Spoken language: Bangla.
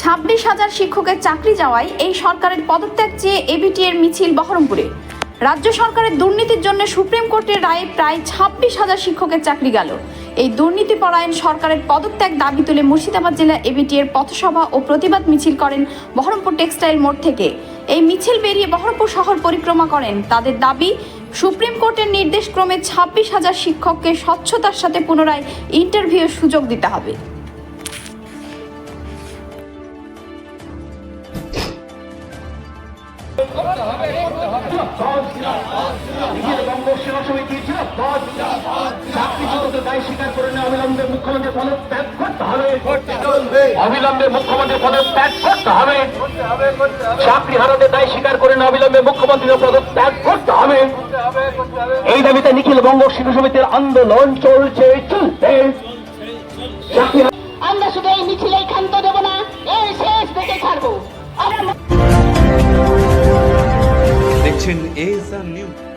ছাব্বিশ হাজার শিক্ষকের চাকরি যাওয়ায় এই সরকারের পদত্যাগ চেয়ে এবিটি এর মিছিল বহরমপুরে। রাজ্য সরকারের দুর্নীতির জন্য সুপ্রিম কোর্টের রায়ে প্রায় ছাব্বিশ হাজার শিক্ষকের চাকরি গেল। এই দুর্নীতি পরায়ণ সরকারের পদত্যাগ দাবি তুলে মুর্শিদাবাদ জেলা এবিটি এর পথসভা ও প্রতিবাদ মিছিল করেন বহরমপুর টেক্সটাইল মোড় থেকে। এই মিছিল বেরিয়ে বহরমপুর শহর পরিক্রমা করেন। তাদের দাবি, সুপ্রিম কোর্টের নির্দেশ ক্রমে ছাব্বিশ হাজার শিক্ষককে স্বচ্ছতার সাথে পুনরায় ইন্টারভিউর সুযোগ দিতে হবে। স্বীকার করে নিয়ে অবিলম্বে মুখ্যমন্ত্রী হবে। চাকরি হারাদের দায় স্বীকার করে নিয়ে অবিলম্বে মুখ্যমন্ত্রী করতে হবে। এই দাবিতে নিখিল বঙ্গ শিশু সমিতির আন্দোলন চলছে চলবে আমরা শুধু এই মিছিলেই ক্ষান্ত দেব In is a new